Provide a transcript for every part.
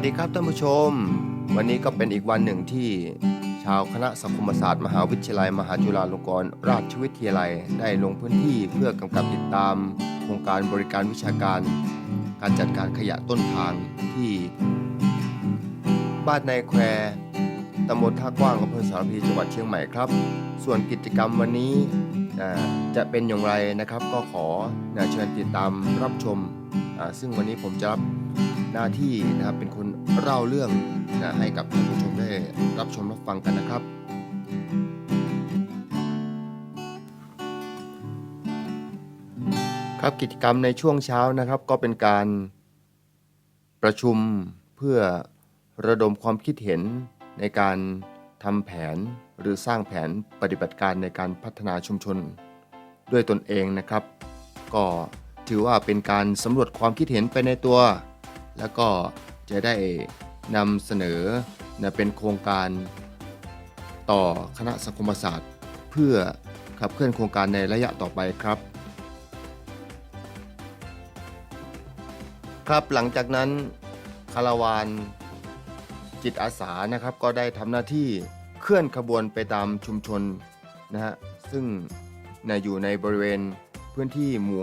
วัสดีครับท่านผู้ชม วันนี้ก็เป็นอีกวันหนึ่งที่ชาวคณะสังคมศาสตร์มหาวิทยาลัย มหาจุฬาลงกรณราชวิทยาลัยได้ลงพื้นที่เพื่อกำกับติดตามโครงการบริการวิชาการ การจัดการขยะต้นทางที่ บ้านนายแควตำบลท่ากว้างอำเภอสารพีจังหวัดเชียงใหม่ครับ ส่วนกิจกรรมวันนี้จะเป็นอย่างไรนะครับ ก็ขอเชิญติดตามรับชม ซึ่งวันนี้ผมจะรับ หน้าที่นะครับเป็นคนเล่าเรื่องนะให้กับท่านผู้ชมได้รับชมรับฟังกันนะครับ ครับกิจกรรมในช่วงเช้านะครับก็เป็นการประชุมเพื่อระดมความคิดเห็นในการทำแผนหรือสร้างแผนปฏิบัติการในการพัฒนาชุมชน ด้วยตนเองนะครับ ก็ถือว่าเป็นการสำรวจความคิดเห็นไปในตัว แล้วก็จะได้นำเสนอเป็นโครงการต่อคณะสังคมศาสตร์ เพื่อขับเคลื่อนโครงการในระยะต่อไปครับ ครับหลังจากนั้นคาราวานจิตอาสานะครับก็ได้ทำหน้าที่เคลื่อนขบวนไปตามชุมชนนะฮะซึ่งนะอยู่ในบริเวณพื้นที่หมู่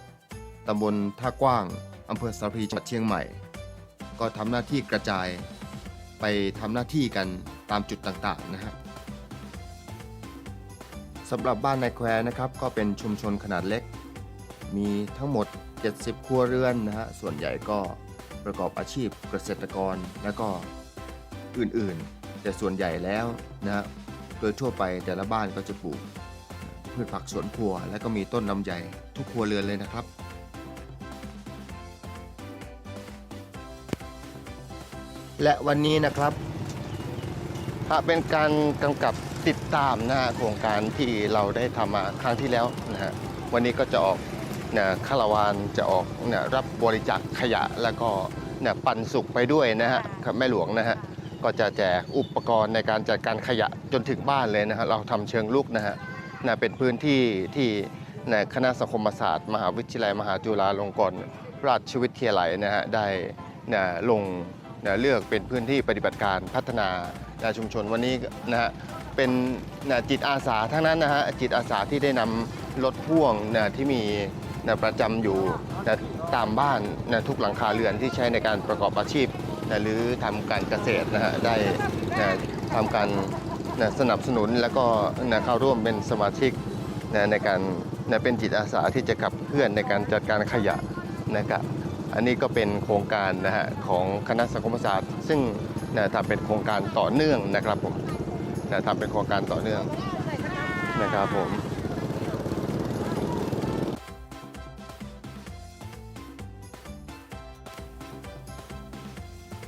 5ตำบลท่ากว้าง อำเภอสารพีจังหวัดเชียงใหม่ ก็ทำหน้าที่กระจายไปทำหน้าที่กันตามจุดต่างๆนะฮะสำหรับบ้านนายแควนะครับก็เป็นชุมชนขนาดเล็ก มีทั้งหมด 70 ครัวเรือนนะฮะส่วนใหญ่ก็ประกอบอาชีพเกษตรกรและก็อื่นๆ แต่ส่วนใหญ่แล้วนะฮะโดยทั่วไปแต่ละบ้านก็จะปลูกพืชผักสวนครัว และก็มีต้นลำไยทุกครัวเรือนเลยนะครับ และวันนี้นะครับถ้าเป็นการกำกับติดตามนะฮะโครงการที่เราได้ทำมาครั้งที่แล้วนะฮะวันนี้ก็จะออกนะคาราวานจะออกนะรับบริจาคขยะแล้วก็นะปันสุกไปด้วยนะฮะแม่หลวงนะฮะก็จะแจกอุปกรณ์ในการจัดการขยะจนถึงบ้านเลยนะฮะเราทำเชิงลุกนะฮะนะเป็นพื้นที่ที่นะคณะสังคมศาสตร์ มหาวิทยาลัยมหาจุฬาลงกรณราชวิทยาลัยนะฮะได้นะลง เลือกเป็นพื้นที่ปฏิบัติการพัฒนานะชุมชนวันนี้นะฮะเป็นนะจิตอาสาทั้งนั้นนะฮะจิตอาสาที่ได้นำรถพ่วงนะที่มีนะประจำอยู่นะตามบ้านนะทุกหลังคาเรือนที่ใช้ในการประกอบอาชีพนะหรือทำการเกษตรนะฮะได้นะทำการนะสนับสนุนแล้วก็นะเข้าร่วมเป็นสมาชิกนะในการนะเป็นจิตอาสาที่จะขับเคลื่อนในการจัดการขยะนะครับ อันนี้ก็เป็นโครงการนะฮะของคณะสังคมศาสตร์ ซึ่งนะทำเป็นโครงการต่อเนื่องนะครับผมนะทำเป็นโครงการต่อเนื่องนะครับผม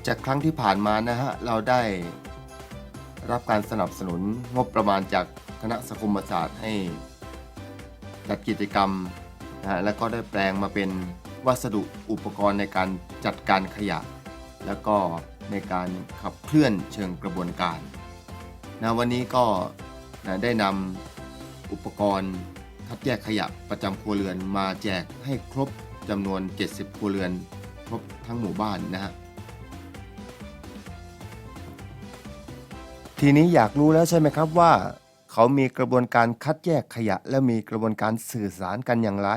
จากครั้งที่ผ่านมานะฮะเราได้รับการสนับสนุนงบประมาณจากคณะสังคมศาสตร์ให้จัดกิจกรรมนะฮะแล้วก็ได้แปลงมาเป็น วัสดุอุปกรณ์ในการจัดการขยะ แล้วก็ในการขับเคลื่อนเชิงกระบวนการนะวันนี้ก็นะได้นำอุปกรณ์คัดแยกขยะประจำครัวเรือนมาแจกให้ครบจำนวน 70 ครัวเรือน ครบทั้งหมู่บ้านนะฮะทีนี้อยากรู้แล้วใช่ไหมครับว่าเขามีกระบวนการคัดแยกขยะ และมีกระบวนการสื่อสารกันอย่างไร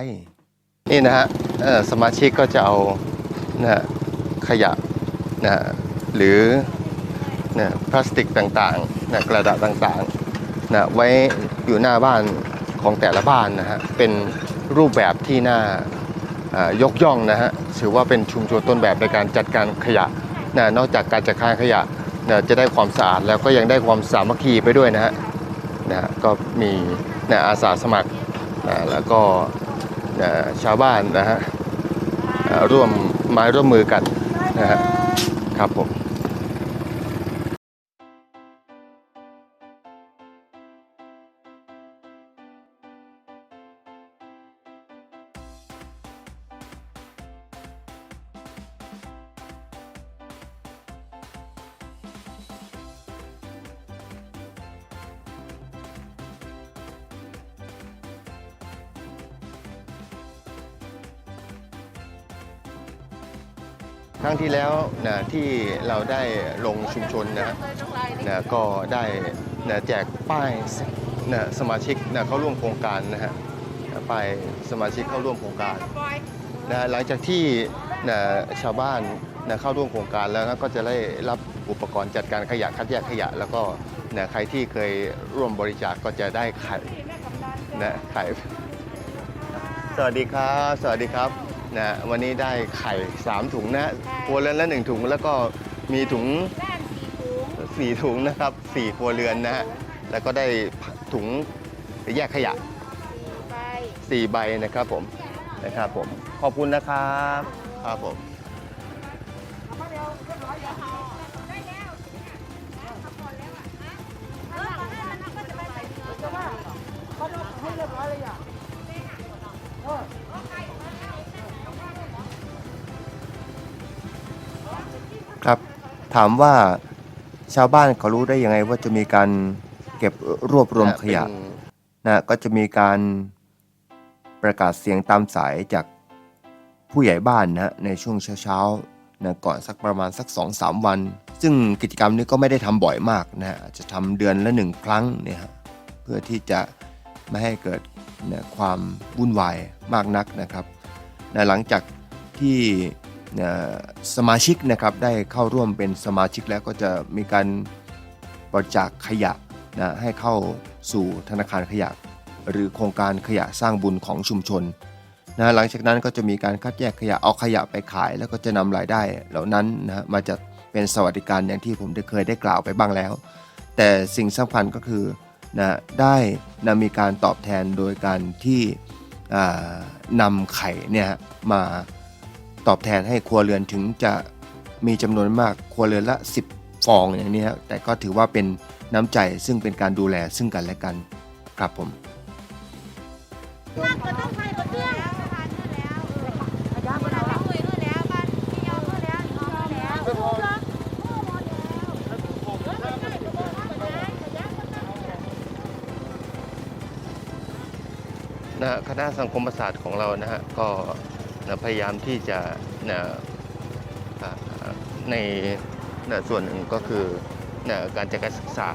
นี่นะฮะ สมาชิกก็จะเอานะขยะนะหรือนะพลาสติกต่างๆนะกระดาษต่างๆนะไว้อยู่หน้าบ้านของแต่ละบ้านนะฮะเป็นรูปแบบที่น่ายกย่องนะฮะถือว่าเป็นชุมชนต้นแบบในการจัดการขยะนะนอกจากการจัดการขยะนะจะได้ความสะอาดแล้วก็ยังได้ความสามัคคีไปด้วยนะฮะนะก็มีนะอาสาสมัครนะแล้วก็ ชาวบ้านนะฮะร่วมไม้ร่วมมือกันนะฮะครับผม รั้งที่แล้วนะที่เราได้ลงชุมชนนะนะก็ได้นะแจกป้ายนะสมาชิกนะเข้าร่วมโครงการนะฮะนะป้ายสมาชิกเข้าร่วมโครงการนะหลังจากที่นะชาวบ้านนะเข้าร่วมโครงการแล้วนะก็จะได้รับอุปกรณ์จัดการขยะคัดแยกขยะ แล้วก็นะใครที่เคยร่วมบริจาคก็จะได้ไข่นะไข่สวัสดีครับ สวัสดีครับ นะวันนี้ได้ไข่ 3 ถุงนะครัวเรือนละ 1 ถุงแล้วก็มีถุง บ้านสี่ถุง4 ถุงนะครับ4ครัวเรือนนะฮะแล้วก็ได้ถุงแยกขยะ สี่ใบ4 ใบนะครับผมนะครับผมขอบคุณนะครับครับผม ครับ ถามว่าชาวบ้านเขารู้ได้ยังไงว่าจะมีการเก็บรวบรวมขยะนะก็จะมีการประกาศเสียงตามสายจากผู้ใหญ่บ้านนะในช่วงเช้าๆนะก่อนสักประมาณสัก 2-3 วัน ซึ่งกิจกรรมนี้ก็ไม่ได้ทำบ่อยมากนะฮะอาจจะทำเดือนละหนึ่งครั้งเนี่ยฮะเพื่อที่จะไม่ให้เกิดนะความวุ่นวายมากนักนะครับนะหลังจากที่นะ สมาชิกนะครับได้เข้าร่วมเป็นสมาชิกแล้วก็จะมีการบริจาคขยะนะให้เข้าสู่ธนาคารขยะ หรือโครงการขยะสร้างบุญของชุมชนนะหลังจากนั้นก็จะมีการคัดแยกขยะเอาขยะไปขาย แล้วก็จะนำรายได้เหล่านั้นนะมาจัดเป็นสวัสดิการอย่างที่ผมได้เคยได้กล่าวไปบ้างแล้ว แต่สิ่งสำคัญก็คือนะได้นะมีการตอบแทนโดยการที่นำไข่เนี่ยมา ตอบแทนให้ครัวเรือนถึงจะมีจำนวนมากครัวเรือนละ 10 ฟองอย่างนี้นะแต่ก็ถือว่าเป็นน้ำใจซึ่งเป็นการดูแลซึ่งกันและกันครับผมนก็ต้องไปก็เตื้องบ้านเมื่อแล้วบ้านเราคุยเมื่อแล้วบ้านพี่ยอมเมื่อแล้วยอมเมื่อแล้วถูกเหมดแล้วนะคณะสังคมศาสตร์ของเรานะฮะก็ พยายามที่จะในส่วนหนึ่งก็คือการจัดการศึกษา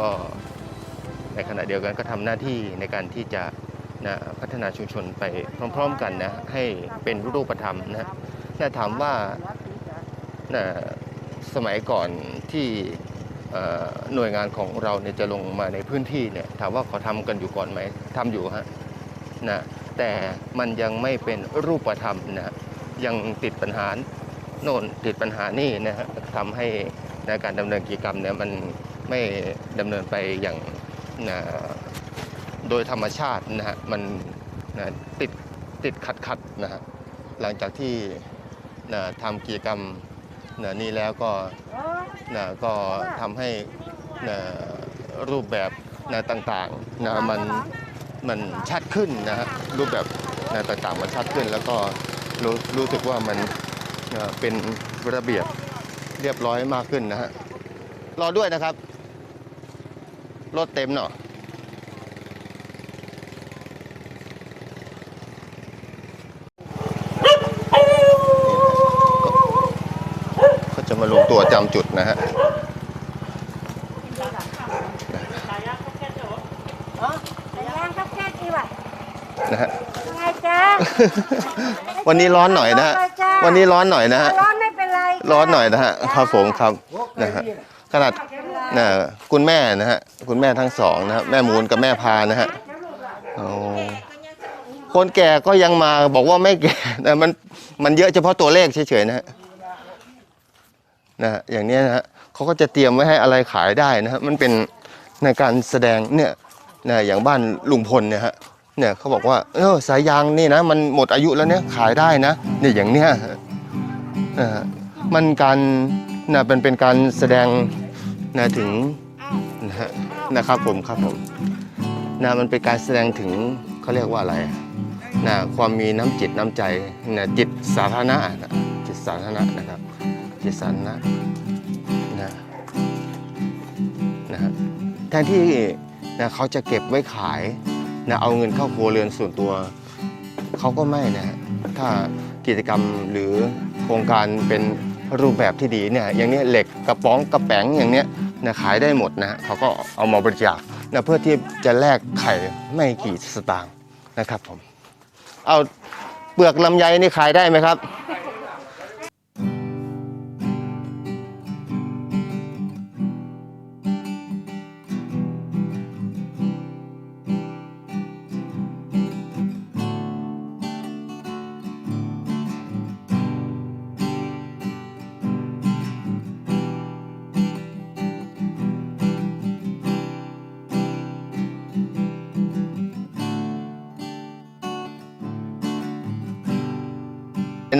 ก็ในขณะเดียวกันก็ทำหน้าที่ในการที่จะนะพัฒนาชุมชนไปพร้อม ๆ กันนะให้เป็นรูปธรรมนะนะถามว่านะสมัยก่อนที่หน่วยงานของเราเนี่ยจะลงมาในพื้นที่เนี่ยถามว่าเขาทำกันอยู่ก่อนไหมทำอยู่ฮะนะ แต่มันยังไม่เป็นรูปธรรมนะยังติดปัญหาโน่นติดปัญหานี่นะฮะทำให้ในการดำเนินกิจกรรมเนี่ยมันไม่ดำเนินไปอย่างนะโดยธรรมชาตินะฮะมันนะติดติดขัดขัดนะฮะหลังจากที่นะทำกิจกรรมนะนี่แล้วก็นะก็ทำให้นะรูปแบบนะต่างๆนะมัน มันชัดขึ้นนะฮะรูปแบบนะต่างๆมันชัดขึ้น แล้วก็รู้รู้สึกว่ามันเอ่อเป็นระเบียบเรียบร้อยมากขึ้นนะฮะรอด้วยนะครับรถเต็มเนาะก็จะมาลงตัวจำจุดนะฮะ แต่ย่างครับแค่กี่บาท นะฮะ ยังไงจ๊ะ วันนี้ร้อนหน่อยนะฮะ วันนี้ร้อนหน่อยนะฮะ ร้อนไม่เป็นไรค่ะร้อนหน่อยนะฮะ ครับผมครับนะฮะ ขนาดนะคุณแม่นะฮะ คุณแม่ทั้งสองนะฮะแม่มูลกับแม่พานะฮะโอ้คนแก่ก็ยังมาบอกว่าไม่แก่แต่มันมันเยอะเฉพาะตัวเลขเฉยๆนะฮะ นะฮะอย่างเนี้ยนะฮะเขาก็จะเตรียมไว้ให้อะไรขายได้นะฮะ มันเป็นในการแสดงเนี่ยนะอย่างบ้านลุงพลเนี่ยฮะ เนี่ยเขาบอกว่าเออสายยางนี่นะ มันหมดอายุแล้วเนี่ยขายได้นะเนี่ยอย่างเนี้ยนะมันการนะเป็นเป็นการแสดงนะถึงนะฮะนะครับผมครับผมนะมันเป็นการแสดงถึงเขาเรียกว่าอะไรนะความมีน้ำจิตน้ำใจนะจิตสาธารณะนะจิตสาธารณะนะครับ จิตสาธารณะนะนะฮะแทนที่นะเขาจะเก็บไว้ขาย นะเอาเงินเข้าครัวเรือนส่วนตัว เขาก็ไม่นะฮะถ้ากิจกรรมหรือโครงการเป็นรูปแบบที่ดีเนี่ยอย่างนี้เหล็กกระป๋องกระแป๋งอย่างเนี้ยนะขายได้หมดนะฮะเขาก็เอามาบริจาคนะเพื่อที่จะแลกไข่ไม่กี่สตางค์นะครับผมเอาเปลือกลำไยนี่ขายได้ไหมครับ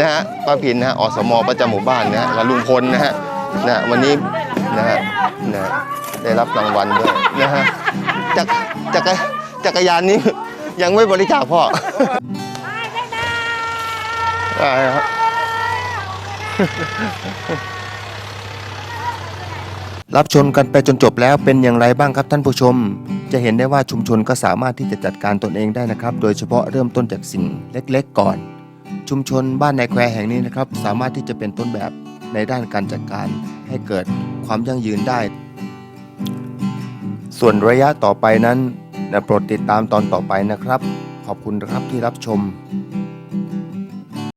นะฮะป้าพินนะฮะอสมประจำหมู่บ้านนะฮะกับลุงพลนะฮะนะวันนี้นะฮะนะได้รับรางวัลด้วยนะฮะจักรจักรจักรยานนี้ ยังไม่บริจาคพ่ออ่าครับรับชมกันไปจนจบแล้วเป็นอย่างไรบ้างครับท่านผู้ชม จะเห็นได้ว่าชุมชนก็สามารถที่จะจัดการตนเองได้นะครับ โดยเฉพาะเริ่มต้นจากสิ่งเล็กๆก่อน ชุมชนบ้านในแควแห่งนี้นะครับ สามารถที่จะเป็นต้นแบบในด้านการจัดการให้เกิดความยั่งยืนได้ ส่วนระยะต่อไปนั้นโปรดติดตามตอนต่อไปนะครับ ขอบคุณครับที่รับชม